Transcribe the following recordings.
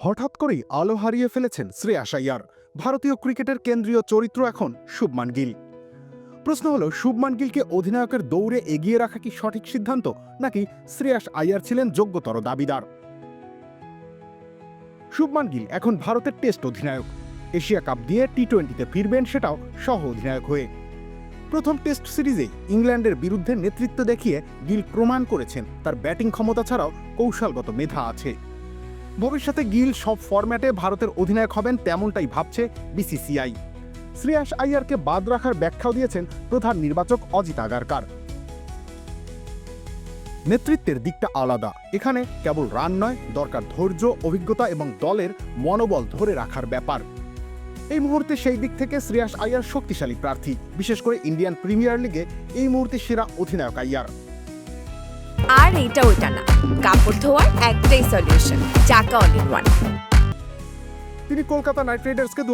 হঠাৎ করেই আলো হারিয়ে ফেলেছেন শ্রেয়াস আইয়ার ভারতীয় ক্রিকেটের কেন্দ্রীয় চরিত্র এখন শুভমান গিল। প্রশ্ন হলো, শুভমান গিলকে অধিনায়কের দৌড়ে এগিয়ে রাখা কি সঠিক সিদ্ধান্ত, নাকি শ্রেয়াস আইয়ার ছিলেন যোগ্যতর দাবিদার? শুভমান গিল এখন ভারতের টেস্ট অধিনায়ক। এশিয়া কাপ দিয়ে টি টোয়েন্টিতে ফিরবেন সেটাও সহ অধিনায়ক হয়ে। প্রথম টেস্ট সিরিজে ইংল্যান্ডের বিরুদ্ধে নেতৃত্ব দেখিয়ে গিল প্রমাণ করেছেন, তার ব্যাটিং ক্ষমতা ছাড়াও কৌশলগত মেধা আছে। ভবিষ্যতে গিল সব ফরম্যাটে ভারতের অধিনায়ক হবেন তেমনটাই ভাবছে বিসিসিআই। শ্রেয়াস আইয়ারকে বাদ রাখার ব্যাখ্যাও দিয়েছেন প্রধান নির্বাচক অজিত আগারকার। নেতৃত্বের দিকটা আলাদা। এখানে কেবল রান নয়, দরকার ধৈর্য, অভিজ্ঞতা এবং দলের মনোবল ধরে রাখার ব্যাপার। এই মুহূর্তে সেই দিক থেকে শ্রেয়াস আইয়ার শক্তিশালী প্রার্থী। বিশেষ করে ইন্ডিয়ান প্রিমিয়ার লিগে এই মুহূর্তে সেরা অধিনায়ক আইয়ার। আর এটা ওটা না। কাপড় ধোয়ার একটাই সলিউশন চাকা অল ইন ওয়ান তিনি কলকাতা নাইট রাইডার্সকে দু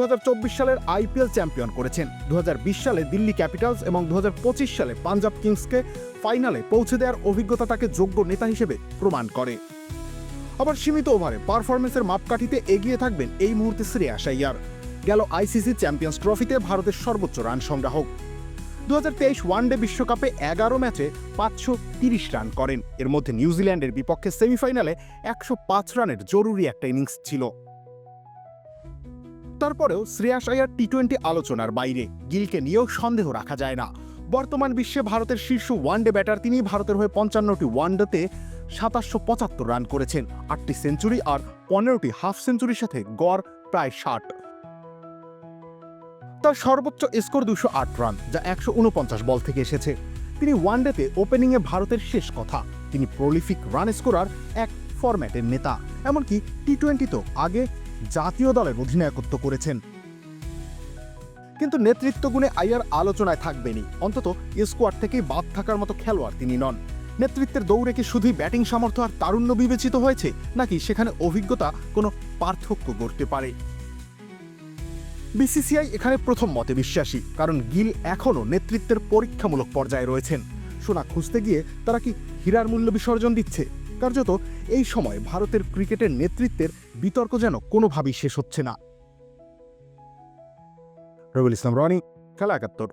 সালের আইপিএল চ্যাম্পিয়ন করেছেন। দু হাজার বিশ সালে দিল্লি ক্যাপিটালস এবং দুহাজার পঁচিশ সালে পাঞ্জাব কিংসকে ফাইনালে পৌঁছে দেওয়ার অভিজ্ঞতা তাকে যোগ্য নেতা হিসেবে প্রমাণ করে। আবার সীমিত ওভারে পারফরমেন্সের মাপকাঠিতে এগিয়ে থাকবেন এই মুহূর্তে শ্রেয়াস আইয়ার গেল আইসিসি চ্যাম্পিয়ন্স ট্রফিতে ভারতের সর্বোচ্চ রান সংগ্রাহক। দু ওয়ানডে বিশ্বকাপে এগারো ম্যাচে পাঁচশো তিরিশ রান করেন। এর মধ্যে নিউজিল্যান্ডের বিপক্ষে সেমিফাইনালে একশো পাঁচ রানের জরুরি একটা ইনিংস ছিল। তারপরেও শ্রেয়াস আয়ার টি টোয়েন্টি আলোচনার বাইরে, গিলকে নিয়েও সন্দেহ রাখা যায় না। বর্তমান বিশ্বে ভারতের শীর্ষ ওয়ানডে ব্যাটার তিনি ভারতের হয়ে পঞ্চান্নটি ওয়ানডেতে সাতাশশো পঁচাত্তর রান করেছেন। আটটি সেঞ্চুরি আর পনেরোটি হাফ সেঞ্চুরির সাথে গড় প্রায় ষাট। তার সর্বোচ্চ স্কোর দুশো আট রান, যা একশো উনপঞ্চাশ বল থেকে এসেছে। তিনি ওয়ানডেতে ওপেনিংয়ে ভারতের শেষ কথা। তিনি প্রলিফিক রান স্কোরার এক ফরম্যাটের নেতা। এমনকি টি টোয়েন্টিতেও আগে জাতীয় দলের অধিনায়কত্ব করেছেন। কিন্তু নেতৃত্ব গুণে আইয়ার আলোচনায় থাকবেনি অন্তত স্কোয়াড থেকেই বাদ থাকার মতো খেলোয়াড় তিনি নন। নেতৃত্বের দৌড়ে কি শুধুই ব্যাটিং সামর্থ্য আর তারুণ্য বিবেচিত হয়েছে? নাকি সেখানে অভিজ্ঞতা কোনো পার্থক্য করতে পারে? বিসিসিআই এখানে প্রথম মতে বিশ্বাসী, কারণ গিল এখনও নেতৃত্বের পরীক্ষামূলক পর্যায়ে রয়েছেন। সোনা খুঁজতে গিয়ে তারা কি হীরার মূল্য বিসর্জন দিচ্ছে? কার্যত এই সময় ভারতের ক্রিকেটের নেতৃত্বের বিতর্ক যেন কোনোভাবেই শেষ হচ্ছে না। রবিউল ইসলাম, রনি, খেলা একাত্তর।